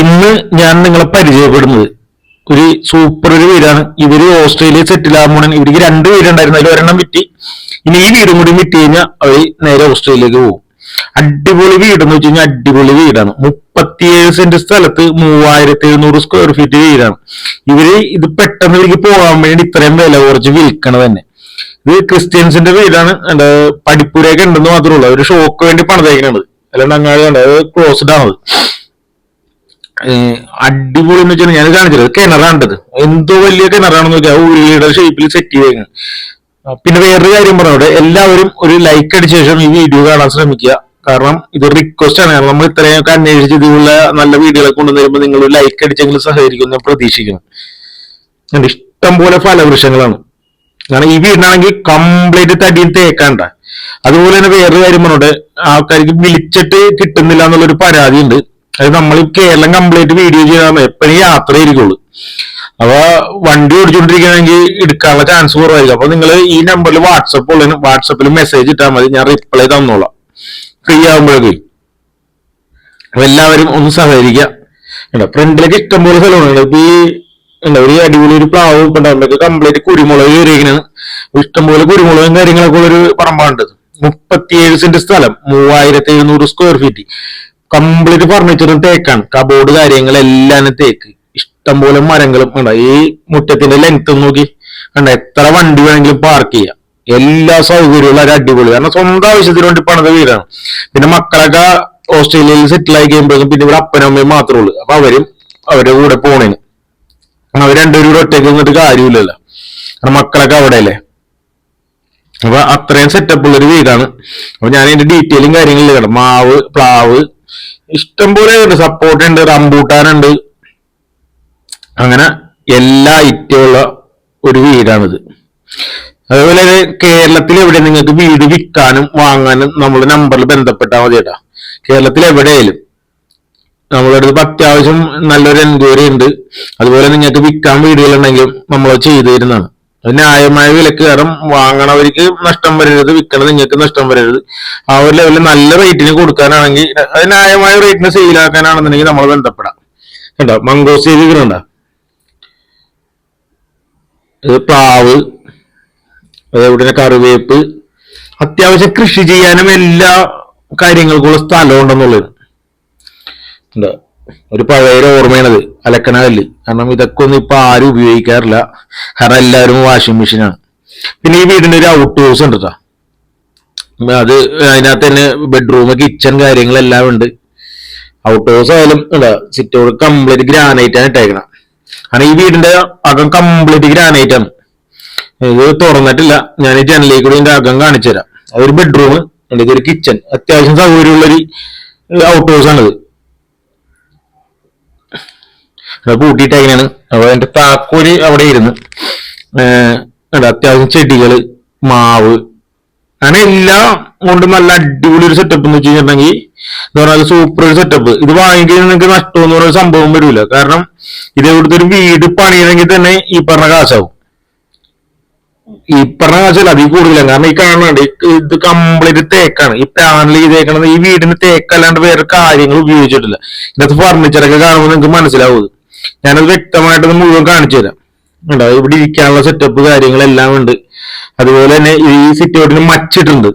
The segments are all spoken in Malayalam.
ഇന്ന് ഞാൻ നിങ്ങളെ പരിചയപ്പെടുന്നത്. ഒരു സൂപ്പർ ഒരു വീടാണ്. ഇവർ ഓസ്ട്രേലിയ സെറ്റിൽ ആകുമ്പോൾ ഇവർക്ക് രണ്ട് വീടുണ്ടായിരുന്നു. അതിൽ ഒരെണ്ണം വിറ്റി. ഇനി ഈ വീടും കൂടി വിറ്റ് കഴിഞ്ഞാൽ അവർ നേരെ ഓസ്ട്രേലിയയിലേക്ക് പോകും. അടിപൊളി വീടെന്ന് വെച്ച് കഴിഞ്ഞാൽ അടിപൊളി വീടാണ്. മുപ്പത്തിയേഴ് സെന്റ് സ്ഥലത്ത് മൂവായിരത്തി എഴുന്നൂറ് സ്ക്വയർ ഫീറ്റ് വീടാണ്. ഇവർ ഇത് പെട്ടെന്ന് ഇവർക്ക് പോകാൻ വേണ്ടി ഇത്രയും വില കുറച്ച് വിൽക്കണ തന്നെ. ഇത് ക്രിസ്ത്യൻസിന്റെ വീടാണ്. പഠിപ്പുരയൊക്കെ ഉണ്ടെന്ന് മാത്രമേ ഉള്ളൂ. അവർ ഷോക്ക് വേണ്ടി പണിതേക്കുന്നത് അല്ലാണ്ട് അങ്ങനെ ക്ലോസ്ഡ് ആണത്. അടിപൊളി എന്ന് വെച്ചാൽ ഞാൻ കാണിച്ചത്. കിണറാണ്ടത്. എന്തോ വലിയ കിണറാണെന്ന് വെച്ചാൽ ഉള്ളിയുടെ ഷേപ്പിൽ സെറ്റ് ചെയ്തേക്കുന്നത് പിന്നെ വേറൊരു കാര്യം പറഞ്ഞോട്ടെ. എല്ലാവരും ഒരു ലൈക്ക് അടിച്ച ശേഷം ഈ വീഡിയോ കാണാൻ ശ്രമിക്കുക. കാരണം ഇത് റിക്വസ്റ്റ് ആണ്. കാരണം നമ്മൾ ഇത്രയൊക്കെ അന്വേഷിച്ച് ഇതിലുള്ള നല്ല വീഡിയോകളെ കൊണ്ടുവരുമ്പോൾ നിങ്ങൾ ലൈക്ക് അടിച്ചെങ്കിലും സഹകരിക്കും ഞാൻ പ്രതീക്ഷിക്കുന്നു. ഇഷ്ടം പോലെ ഫലവൃക്ഷങ്ങളാണ്. കാരണം ഈ വീടിനാണെങ്കിൽ കംപ്ലീറ്റ് തടിയും തേക്കാണ്ട. അതുപോലെ തന്നെ വേറൊരു കാര്യം പറഞ്ഞോട്ടെ. ആൾക്കാർക്ക് വിളിച്ചിട്ട് കിട്ടുന്നില്ല എന്നുള്ളൊരു പരാതി ഉണ്ട് അത് നമ്മൾ കേരളം കംപ്ലീറ്റ് വീഡിയോ ചെയ്യാൻ എപ്പോഴും യാത്ര ആയിരിക്കുള്ളൂ അപ്പൊ വണ്ടി ഓടിച്ചുകൊണ്ടിരിക്കുകയാണെങ്കിൽ എടുക്കാനുള്ള ചാൻസ് കുറവായിരിക്കും. അപ്പൊ നിങ്ങൾ ഈ നമ്പറിൽ വാട്സപ്പ് ഉള്ള വാട്സപ്പിൽ മെസ്സേജ് ഇട്ടാൽ മതി. ഞാൻ റിപ്ലൈ തന്നോളാം. ഫ്രീ ആകുമ്പോഴേക്കും അപ്പൊ എല്ലാവരും ഒന്ന് സഹകരിക്കുക കേട്ടോ ഫ്രണ്ടിലേക്ക് ഇഷ്ടംപോലെ സ്ഥലമാണ് ഇപ്പൊ ഈ എന്താ ഒരു അടിപൊളി ഒരു പ്ലാവ് ഇപ്പൊ ഉണ്ടാവുമ്പോഴേക്ക് കംപ്ലീറ്റ് കുരുമുളക് കയറിയിരിക്കുന്നത് ഇഷ്ടംപോലെ കുരുമുളകും കാര്യങ്ങളൊക്കെ ഉള്ളൊരു പറമ്പാണ്ട് മുപ്പത്തിയേഴ് സെന്റ് സ്ഥലം. മൂവായിരത്തി എഴുന്നൂറ് സ്ക്വയർ ഫീറ്റ് കംപ്ലീറ്റ് ഫർണിച്ചറും തേക്കാണ്. കബോർഡ് കാര്യങ്ങളെല്ലാം തേക്ക്. ഇഷ്ടംപോലെ മരങ്ങളും കണ്ട? ഈ മുറ്റത്തിന്റെ ലെങ്ത് നോക്കി. കണ്ട? എത്ര വണ്ടി വേണമെങ്കിലും പാർക്ക് ചെയ്യാം. എല്ലാ സൗകര്യമുള്ള ഒരു അടിപൊളി. കാരണം സ്വന്തം ആവശ്യത്തിന് വേണ്ടി പണിത വീടാണ് പിന്നെ മക്കളൊക്കെ ഓസ്ട്രേലിയയിൽ സെറ്റിൽ ആയി കഴിയുമ്പോഴേക്കും പിന്നെ ഇവിടെ അപ്പനും അമ്മയും മാത്രമേ ഉള്ളൂ. അപ്പൊ അവരും അവരുടെ കൂടെ പോണേന്. അവർ രണ്ടുപേരും ഒറ്റയ്ക്ക് നിന്നിട്ട് കാര്യമില്ലല്ലോ. കാരണം മക്കളൊക്കെ അവിടെ അല്ലേ അപ്പൊ അത്രയും സെറ്റപ്പ് ഉള്ള ഒരു വീടാണ്. അപ്പൊ ഞാൻ അതിന്റെ ഡീറ്റെയിലും കാര്യങ്ങളിലും കേട്ടോ. മാവ് പ്ലാവ് ഇഷ്ടം പോലെ ഉണ്ട്. സപ്പോർട്ട് ഉണ്ട് റംബൂട്ടാൻ ഉണ്ട്. അങ്ങനെ എല്ലാ ഐറ്റമുള്ള ഒരു വീടാണിത്. അതുപോലെ കേരളത്തിൽ എവിടെ നിങ്ങൾക്ക് വീട് വിൽക്കാനും വാങ്ങാനും നമ്മൾ നമ്പറിൽ ബന്ധപ്പെട്ടാൽ മതി കേട്ടാ. കേരളത്തിൽ എവിടെയായാലും നമ്മളുടെ അടുത്ത് ഇപ്പൊ അത്യാവശ്യം നല്ലൊരു എൻക്വയറി ഉണ്ട്. അതുപോലെ നിങ്ങൾക്ക് വിൽക്കാൻ വീടുകളുണ്ടെങ്കിലും നമ്മൾ ചെയ്തു തരുന്നതാണ്. ന്യായമായ വിലക്ക് കാരണം വാങ്ങണവർക്ക് നഷ്ടം വരരുത് വിൽക്കണത് നിങ്ങൾക്ക് നഷ്ടം വരരുത്. ആ ഒരു ലെവലിൽ നല്ല റേറ്റിന് കൊടുക്കാനാണെങ്കിൽ അത് ന്യായമായ റേറ്റിന് സെയിലാക്കാനാണെന്നുണ്ടെങ്കിൽ നമ്മൾ ബന്ധപ്പെടാം. കണ്ടോ? മംഗോസ് ചെയ്തിട്ടുണ്ടോ ഇത് പ്ലാവ് അതേപോലെ കറിവേപ്പ്. അത്യാവശ്യം കൃഷി ചെയ്യാനും എല്ലാ കാര്യങ്ങൾക്കുള്ള സ്ഥലം ഉണ്ടെന്നുള്ളത് ഉണ്ട് ഒരു പഴയ ഓർമ്മയാണത്. അലക്കണ കല്ല്. കാരണം ഇതൊക്കെ ഒന്നും ഇപ്പൊ ആരും ഉപയോഗിക്കാറില്ല. കാരണം എല്ലാവരും വാഷിംഗ് മെഷീനാണ് പിന്നെ ഈ വീടിന്റെ ഒരു ഔട്ട് ഹൗസ് ഉണ്ട് കേട്ടോ അത് അതിനകത്ത് തന്നെ ബെഡ്റൂം കിച്ചൺ കാര്യങ്ങളെല്ലാം ഉണ്ട്. ഔട്ട് ഹൗസ് ആയാലും സിറ്റ് ഔട്ട് കംപ്ലീറ്റ് ഗ്രാനൈറ്റ് ആണ് ഇട്ടേക്കണം. കാരണം ഈ വീടിന്റെ അകം കംപ്ലീറ്റ് ഗ്രാനൈറ്റ് ആണ്. ഇത് തുറന്നിട്ടില്ല. ഞാൻ ഈ ജനലിൽ കൂടി ഇതിന്റെ അകം കാണിച്ചു തരാം അതൊരു ബെഡ്റൂം ഇതൊരു കിച്ചൺ അത്യാവശ്യം സൗകര്യമുള്ളൊരു ഔട്ട് ഹൗസ് ആണിത്. അത് പൂട്ടിയിട്ടേക്കാണ് അപ്പൊ എന്റെ താക്കോൽ അവിടെ ഇരുന്ന് അത്യാവശ്യം ചെടികൾ മാവ് അങ്ങനെ എല്ലാം കൊണ്ടും നല്ല അടിപൊളി ഒരു സെറ്റപ്പ് എന്ന് വെച്ച് കഴിഞ്ഞിട്ടുണ്ടെങ്കിൽ എന്ന് പറഞ്ഞാൽ സൂപ്പർ ഒരു സെറ്റപ്പ് ഇത് വാങ്ങിക്കഴിഞ്ഞാൽ നിങ്ങൾക്ക് നഷ്ടം എന്ന് പറയുന്ന സംഭവം വരില്ല. കാരണം ഇത് ഇവിടുത്തെ ഒരു വീട് പണിയണമെങ്കിൽ തന്നെ ഈ പറഞ്ഞ കാശാവും. ഈ പറഞ്ഞ കാശല്ല അതിൽ കൂടുതലാണ് കാരണം ഈ കാണാണ്ട് ഇത് കംപ്ലീറ്റ് തേക്കാണ്. ഈ പാനൽ ചെയ്തേക്കണത് ഈ വീടിന് തേക്കല്ലാണ്ട് വേറെ കാര്യങ്ങൾ ഉപയോഗിച്ചിട്ടില്ല. ഇതിനകത്ത് ഫർണിച്ചറൊക്കെ കാണുമ്പോൾ നിങ്ങൾക്ക് മനസ്സിലാവും. ഞാനത് വ്യക്തമായിട്ട് മുഴുവൻ കാണിച്ചു തരാം. ഉണ്ടോ ഇവിടെ ഇരിക്കാനുള്ള സെറ്റപ്പ് കാര്യങ്ങളെല്ലാം ഉണ്ട്. അതുപോലെ തന്നെ ഈ സിറ്റ് ഔട്ടിന് മച്ചിട്ടുണ്ട്.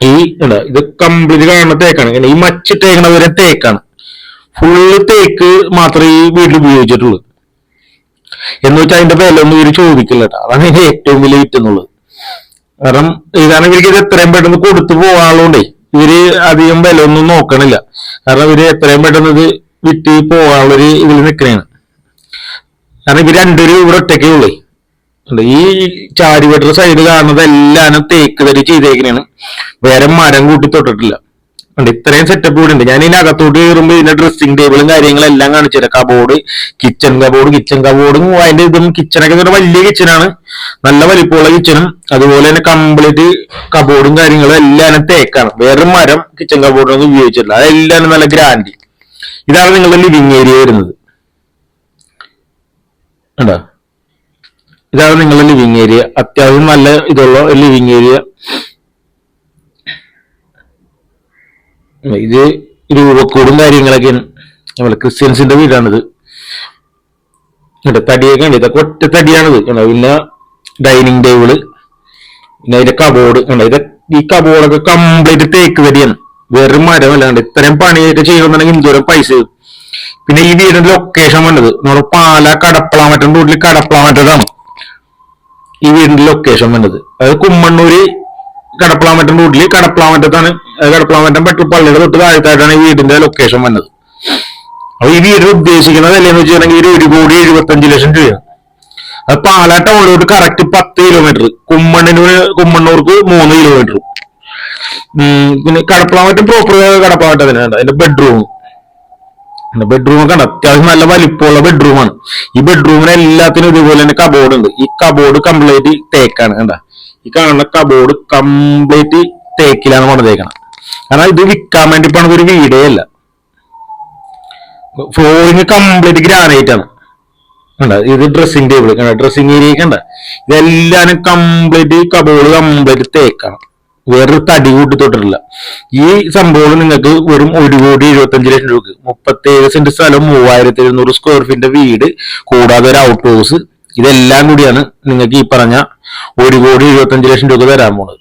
ഈ ഉണ്ടോ ഇത് കംപ്ലീറ്റ് കാണുന്ന തേക്കാണ്. ഈ മച്ചിട്ടേക്കണ വരെ തേക്കാണ്. ഫുള്ള് തേക്ക് മാത്രമേ ഈ വീട്ടിൽ ഉപയോഗിച്ചിട്ടുള്ളൂ. എന്ന് വെച്ചാൽ അതിന്റെ വില ഒന്നും ഇവർ ചോദിക്കില്ല കേട്ടോ. അതാണ് ഇതിന് ഏറ്റവും വലിയ വിറ്റെന്നുള്ളത് കാരണം ഇതാണ് ഇവർക്ക് ഇത് എത്രയും പെട്ടെന്ന് കൊടുത്തു പോകാനുള്ളതുകൊണ്ടേ ഇവർ അധികം വില ഒന്നും നോക്കണില്ല. കാരണം ഇവർ എത്രയും പെട്ടെന്ന് ഇത് വിറ്റ് പോകാനുള്ളൊരു ഇതിൽ നിൽക്കണേണ് കാരണം ഇവർ രണ്ടുപേരും ഇവിടെ ഒറ്റയ്ക്കേ ഉള്ളേ. ഈ ഈ ചാരിവെട്ടർ സൈഡ് കാണുന്നത് എല്ലാം തേക്ക് തരി ചെയ്തേക്കണേണ്. വേറെ മരം കൂട്ടി തൊട്ടിട്ടില്ല. ഉണ്ട് ഇത്രയും സെറ്റപ്പ് ഇവിടെ ഉണ്ട്. ഞാൻ ഇതിന് അകത്തോട്ട് കയറുമ്പോൾ ഇതിന്റെ ഡ്രസ്സിംഗ് ടേബിളും കാര്യങ്ങളും എല്ലാം കാണിച്ചു തരാം. കബോർഡ് കിച്ചൺ കബോർഡ് കിച്ചൺ കബോർഡും അതിന്റെ ഇതും കിച്ചണൊക്കെ വലിയ കിച്ചണാണ് നല്ല വലിപ്പമുള്ള കിച്ചണും അതുപോലെ തന്നെ കംപ്ലീറ്റ് കബോർഡും കാര്യങ്ങളും എല്ലാം തേക്കാണ്. വേറെ മരം കിച്ചൺ കബോർഡൊന്നും ഉപയോഗിച്ചിട്ടില്ല. അതെല്ലാം നല്ല ഗ്രാൻഡ് ഇതാണ് നിങ്ങളുടെ ലിവിങ് ഏരിയ വരുന്നത്. ഉണ്ടോ ഇതാണ് നിങ്ങളുടെ ലിവിങ് ഏരിയ അത്യാവശ്യം നല്ല ഇതുള്ള ലിവിങ് ഏരിയ ഇത് രൂപക്കൂടും കാര്യങ്ങളൊക്കെയാണ്. നമ്മളെ ക്രിസ്ത്യൻസിന്റെ വീടാണിത്. തടിയൊക്കെ ഉണ്ട് ഇതൊക്കെ ഒറ്റ തടിയാണിത്? പിന്നെ ഡൈനിങ് ടേബിൾ പിന്നെ അതിന്റെ കബോർഡ് കണ്ടോ? ഇത് ഈ കബോർഡൊക്കെ കംപ്ലീറ്റ് തേക്ക് തടിയാണ്. വെറും മരമല്ലാണ്ട് ഇത്രയും പണിയൊക്കെ ചെയ്യണമെന്നുണ്ടെങ്കിൽ എന്തോരം പൈസ. പിന്നെ ഈ വീടിന്റെ ലൊക്കേഷൻ വന്നത് നമ്മുടെ പാല കടപ്പളാമറ്റം റൂട്ടിൽ കടപ്പളാമറ്റതാണ് ഈ വീടിന്റെ ലൊക്കേഷൻ വന്നത്. അതായത് കുമ്മണ്ണൂര് കടപ്പളാമറ്റം റൂട്ടിൽ കടപ്പളാമറ്റത്താണ്. കടപ്പളാമറ്റം പെട്രോൾ പള്ളിയുടെ തൊട്ട് താഴത്തായിട്ടാണ് ഈ വീടിന്റെ ലൊക്കേഷൻ വന്നത്. അപ്പൊ ഈ വീട് ഉദ്ദേശിക്കുന്നത് അല്ലേന്ന് വെച്ചിട്ടുണ്ടെങ്കിൽ ഒരു കോടി എഴുപത്തഞ്ച് ലക്ഷം രൂപ അത് പാല ടൗണിലോട്ട് കറക്റ്റ് പത്ത് കിലോമീറ്റർ കുമ്മണ്ണിന് കുമ്മണ്ണൂർക്ക് മൂന്ന് കിലോമീറ്റർ പിന്നെ കടപ്പളാമറ്റം പ്രോപ്പർ കടപ്പളാമറ്റം കണ്ടോ? അതിന്റെ ബെഡ്റൂം ബെഡ്റൂം ഒക്കെ ഉണ്ട് അത്യാവശ്യം നല്ല വലിപ്പമുള്ള ബെഡ്റൂമാണ് ഈ ബെഡ്റൂമിന് എല്ലാത്തിനും ഇതുപോലെ തന്നെ കബോർഡ് ഉണ്ട്. ഈ കബോർഡ് കംപ്ലീറ്റ് തേക്കാണ് കണ്ട? ഈ കാണുന്ന കബോർഡ് കംപ്ലീറ്റ് തേക്കിലാണ് പണിതേക്കണം കാരണം ഇത് വിൽക്കാൻ വേണ്ടി പണിത് ഒരു വീടേ അല്ല. ഫ്ലോറിങ് കംപ്ലീറ്റ് ഗ്രാനൈറ്റ് ആണ്. കണ്ട? ഇത് ഡ്രസ്സിംഗ് ടേബിൾ കണ്ട? ഡ്രസ്സിംഗ് ഏരിയ കണ്ട? ഇതെല്ലാം കംപ്ലീറ്റ് കബോർഡ് കംപ്ലീറ്റ് തേക്കാണ് വേറൊരു തടി കൂട്ടി തൊട്ടിട്ടില്ല ഈ സംഭവം നിങ്ങൾക്ക് വെറും ഒരു കോടി എഴുപത്തഞ്ച് ലക്ഷം രൂപക്ക്. മുപ്പത്തേഴ് സെന്റ് സ്ഥലം മൂവായിരത്തി എഴുന്നൂറ് സ്ക്വയർ ഫീറ്റിന്റെ വീട് കൂടാതെ ഒരു ഔട്ട് ഹൗസ് ഇതെല്ലാം കൂടിയാണ് നിങ്ങൾക്ക് ഈ പറഞ്ഞ ഒരു കോടി എഴുപത്തഞ്ച് ലക്ഷം രൂപ തരാൻ പോണത്.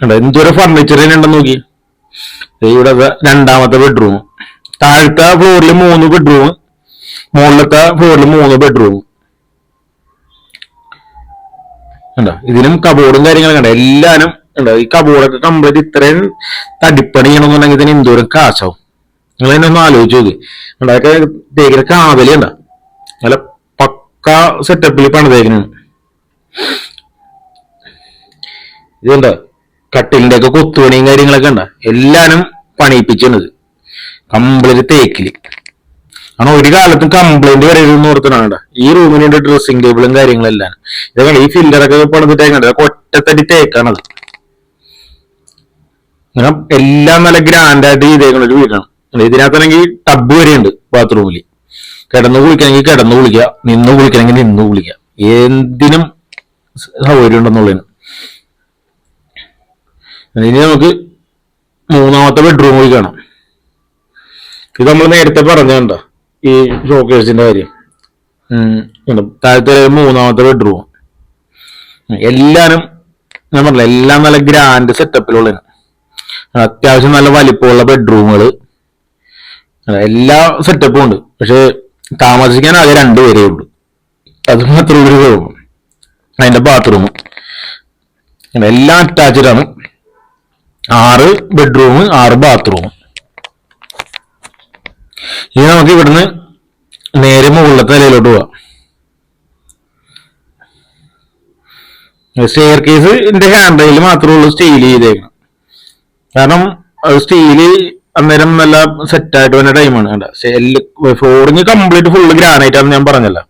കണ്ടോ? ഫർണിച്ചർ ഫർണിച്ചർ ഉണ്ടെന്ന് നോക്കി ഇവിടെ രണ്ടാമത്തെ ബെഡ്റൂം താഴത്തെ ഫ്ലോറിൽ മൂന്ന് ബെഡ്റൂം മുകളിലത്തെ ഫ്ലോറിൽ മൂന്ന് ബെഡ്റൂം ഇതിനും കബോർഡും കാര്യങ്ങളും കണ്ടോ? എല്ലാനും ഉണ്ടോ? ഈ കബോർഡൊക്കെ കംപ്ലീറ്റ് ഇത്രയും തടിപ്പണി ചെയ്യണമെന്നുണ്ടെങ്കിൽ ഇതിന് എന്തോരം കാശാവും? നിങ്ങൾ തന്നെ ഒന്ന് ആലോചിച്ച് നോക്കി. അതൊക്കെ തേക്കിന് കാവലി ഉണ്ടാ? നല്ല പക്ക സെറ്റപ്പിൽ പണിതേക്കിനാണ് ഇതുണ്ടോ? കട്ടിലിന്റെ ഒക്കെ കൊത്തുപണിയും കാര്യങ്ങളൊക്കെ ഉണ്ടോ? എല്ലാനും പണിയിപ്പിച്ചത് കംപ്ലീറ്റ് തേക്കിൽ. കാരണം ഒരു കാലത്തും കംപ്ലൈന്റ് വരരുതെന്ന് ഓർത്തനാണ് ഈ റൂമിന് ഡ്രസ്സിംഗ് ടേബിളും കാര്യങ്ങളെല്ലാം ഇതൊക്കെ ഈ ഫില്ലറൊക്കെ പണിതിട്ടേക്കണ്ട ഒറ്റത്തടി തേക്കാണത്. അങ്ങനെ എല്ലാ നല്ല ഗ്രാൻഡ് ആയിട്ട് ചെയ്തേക്കുന്ന ഒരു വീടാണ് ഇതിനകത്താണെങ്കിൽ ടബ് വരെയുണ്ട് ബാത്റൂമിൽ കിടന്ന് കുളിക്കണമെങ്കിൽ കിടന്ന് കുളിക്കുക നിന്ന് കുളിക്കണമെങ്കിൽ നിന്ന് കുളിക്കുക എന്തിനും സൗകര്യം ഉണ്ടെന്നുള്ളതിന്. ഇനി നമുക്ക് മൂന്നാമത്തെ ബെഡ്റൂം പോയി കാണാം. ഇത് നമ്മൾ നേരത്തെ പറഞ്ഞുണ്ട ഈ ഷോക്കേഴ്സിന്റെ കാര്യം. താഴത്തെ മൂന്നാമത്തെ ബെഡ്റൂം എല്ലാരും ഞാൻ പറഞ്ഞില്ല എല്ലാം നല്ല ഗ്രാൻഡ് സെറ്റപ്പിലുള്ളതാണ് അത്യാവശ്യം നല്ല വലിപ്പമുള്ള ബെഡ്റൂമുകൾ എല്ലാ സെറ്റപ്പും ഉണ്ട്. പക്ഷേ താമസിക്കാൻ ആകെ രണ്ടുപേരേ ഉള്ളൂ. അത് മാത്രമേ ഒരു കുഴപ്പം അതിന്റെ ബാത്റൂം എല്ലാം അറ്റാച്ച്ഡ് ആണ്. ആറ് ബെഡ്റൂം ആറ് ബാത്റൂം ഇനി നമുക്ക് ഇവിടുന്ന് നേരെ മുകളിലത്തെ നിലയിലോട്ട് പോവാം. സ്റ്റെയർ കേസിന്റെ ഹാൻഡ് ഹാൻഡിൽ മാത്രമേ ഉള്ളൂ സ്റ്റീൽ ചെയ്തേക്കണം കാരണം സ്റ്റീൽ അന്നേരം നല്ല സെറ്റ് ആയിട്ട് വന്ന ടൈമാണ് ഫ്ലോറിങ് കംപ്ലീറ്റ് ഫുള്ള് ഗ്രാനൈറ്റ് ആണെന്ന് ഞാൻ പറഞ്ഞല്ല.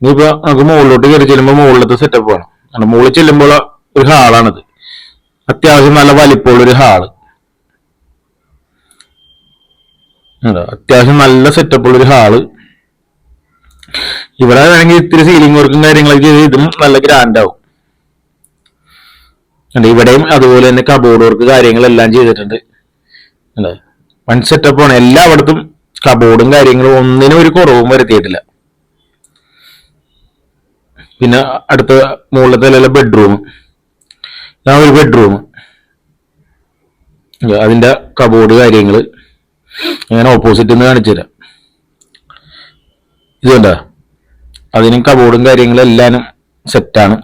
ഇനിയിപ്പോ നമുക്ക് മുകളിലോട്ട് കയറി ചെല്ലുമ്പോൾ മുകളിലത്തെ സെറ്റപ്പ് വേണം. കാരണം മുകളിൽ ചെല്ലുമ്പോൾ ഒരു ഹാളാണിത് അത്യാവശ്യം നല്ല വലിപ്പമുള്ള ഒരു ഹാൾ? അത്യാവശ്യം നല്ല സെറ്റപ്പ് ഉള്ള ഒരു ഹാൾ ഇവിടെ വേണമെങ്കിൽ ഇത്തിരി സീലിംഗ് വർക്കും കാര്യങ്ങളൊക്കെ ചെയ്ത് ഇതും നല്ല ഗ്രാൻഡ് ആവും. ഇവിടെയും അതുപോലെ തന്നെ കബോർഡ് വർക്ക് കാര്യങ്ങളെല്ലാം ചെയ്തിട്ടുണ്ട്. വൺ സെറ്റപ്പ് ആണ്. എല്ലായിടത്തും കബോർഡും കാര്യങ്ങളും ഒന്നിനും ഒരു കുറവും വരുത്തിയിട്ടില്ല. പിന്നെ അടുത്ത മുകളിലത്തെ അല്ല ബെഡ്റൂം ആ ഒരു ബെഡ്റൂം അതിന്റെ കബോർഡ് കാര്യങ്ങൾ ഞാൻ ഓപ്പോസിറ്റ് നിന്ന് കാണിച്ചു തരാം. ഇതുണ്ടാ? അതിനും കബോർഡും കാര്യങ്ങളും എല്ലാനും സെറ്റാണ്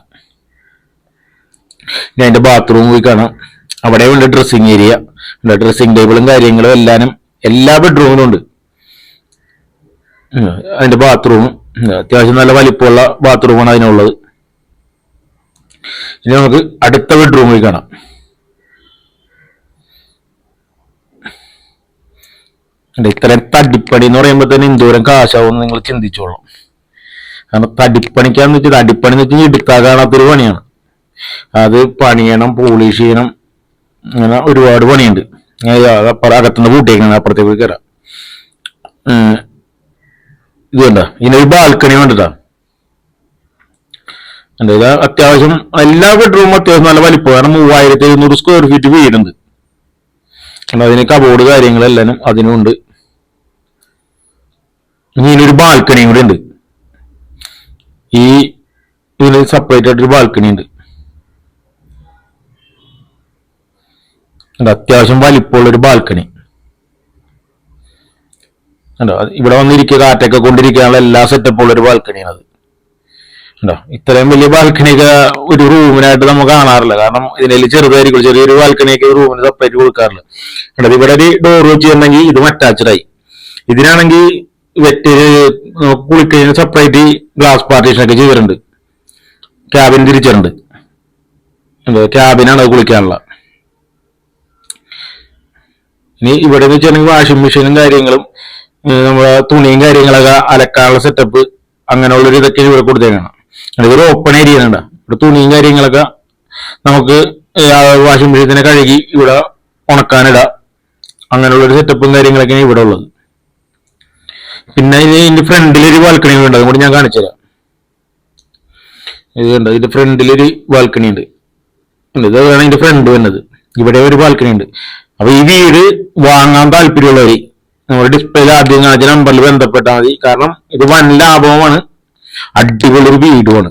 ഇനി അതിന്റെ ബാത്റൂം പോയി കാണാം. അവിടെ ഉണ്ട് ഡ്രസ്സിങ് ഏരിയ ഡ്രസ്സിങ് ടേബിളും കാര്യങ്ങളും എല്ലാം എല്ലാ ബെഡ്റൂമിലും ഉണ്ട്. അതിന്റെ ബാത്റൂം അത്യാവശ്യം നല്ല വലിപ്പമുള്ള ബാത്റൂമാണ് അതിനുള്ളത്. ഇനി നമുക്ക് അടുത്ത ബെഡ്റൂം പോയി കാണാം. ഇത്രയും തടിപ്പണി എന്ന് പറയുമ്പോൾ തന്നെ എന്തോരം കാശാവും നിങ്ങൾ ചിന്തിച്ചോളാം. കാരണം തടിപ്പണിക്കാന്ന് വെച്ചാൽ തടിപ്പണി എന്ന് വെച്ചാൽ ഇടുക്കാൻ കാണാത്തൊരു പണിയാണ്. അത് പണിയണം പോളിഷ് ചെയ്യണം അങ്ങനെ ഒരുപാട് പണിയുണ്ട്. അപ്പുറം അകത്തുനിന്ന് കൂട്ടിയേക്കണം അപ്പുറത്തേക്ക് പോയി കയറാം. ഇത് കണ്ട? ഇതിനൊരു ബാൽക്കണി വേണ്ടതാ എന്താ അത്യാവശ്യം എല്ലാ ബെഡ്റൂമും അത്യാവശ്യം നല്ല വലിപ്പം. കാരണം മൂവായിരത്തി എഴുന്നൂറ് സ്ക്വയർ ഫീറ്റ് വീടുണ്ട് അതിന് കബോർഡ് കാര്യങ്ങളെല്ലാം അതിനുണ്ട് ഇനി ഇതിനൊരു ബാൽക്കണിയും കൂടെ ഉണ്ട്. ഈ ഇതിന് സെപ്പറേറ്റ് ആയിട്ടൊരു ബാൽക്കണി ഉണ്ട് ഉണ്ട്, അത്യാവശ്യം വലിപ്പമുള്ള ഒരു ബാൽക്കണി. ഉണ്ടോ ഇവിടെ വന്നിരിക്കുക കാറ്റൊക്കെ കൊണ്ടിരിക്കാനുള്ള എല്ലാ സെറ്റപ്പും ബാൽക്കണിയാണ് അത്. ഉണ്ടോ ഇത്രയും വലിയ ബാൽക്കണിയൊക്കെ ഒരു റൂമിനായിട്ട് നമുക്ക് കാണാറില്ല. കാരണം ഇതിനെല്ലാം ചെറുതായിരിക്കും. ചെറിയൊരു ബാൽക്കണിയൊക്കെ റൂമിന് സെപ്പറേറ്റ് കൊടുക്കാറില്ല. ഉണ്ടോ ഇവിടെ ഒരു ഡോർ വെച്ചിട്ടുണ്ടെങ്കിൽ ഇതും അറ്റാച്ചഡായി ഇതിനാണെങ്കിൽ വെറ്റ് കുളിക്കഴിഞ്ഞ് സെപ്പറേറ്റ് ഗ്ലാസ് പാർട്ടീഷൻ ഒക്കെ ചെയ്തിട്ടുണ്ട്. ക്യാബിൻ തിരിച്ചിട്ടുണ്ട്. ക്യാബിനാണ് അത് കുളിക്കാനുള്ള. ഇനി ഇവിടെ എന്ന് വെച്ചിട്ടുണ്ടെങ്കിൽ വാഷിംഗ് മെഷീനും കാര്യങ്ങളും നമ്മളെ തുണിയും കാര്യങ്ങളൊക്കെ അലക്കാനുള്ള സെറ്റപ്പ് അങ്ങനെയുള്ളൊരു ഇതൊക്കെ ഇവിടെ കൊടുത്തേക്കാണ്. ഇതൊരു ഓപ്പൺ ഏരിയ ആണ് ഇവിടെ തുണിയും കാര്യങ്ങളൊക്കെ നമുക്ക് വാഷിംഗ് മെഷീനെ കഴുകി ഇവിടെ ഉണക്കാനിടാം. അങ്ങനെയുള്ളൊരു സെറ്റപ്പും കാര്യങ്ങളൊക്കെയാണ് ഇവിടെ ഉള്ളത്. പിന്നെ ഇതിന്റെ ഫ്രണ്ടിലൊരു ബാൽക്കണി ഉണ്ട്. അതുകൊണ്ട് ഞാൻ കാണിച്ചു തരാം. ഇത് കണ്ടോ? ഇതിന്റെ ഫ്രണ്ടിലൊരു ബാൽക്കണി ഉണ്ട്. ഇതാണ് ഇതിന്റെ ഫ്രണ്ട് വരുന്നത്. ഇവിടെ ഒരു ബാൽക്കണി ഉണ്ട്. അപ്പൊ ഈ വീട് വാങ്ങാൻ താല്പര്യമുള്ളവര് നമ്മുടെ ഡിസ്പ്ലേയിൽ ആദ്യം കാണിച്ച നമ്പറിൽ ബന്ധപ്പെട്ടാൽ മതി. കാരണം ഇത് വൻ ലാഭമാണ്. അടിപൊളി ഒരു വീടുമാണ്.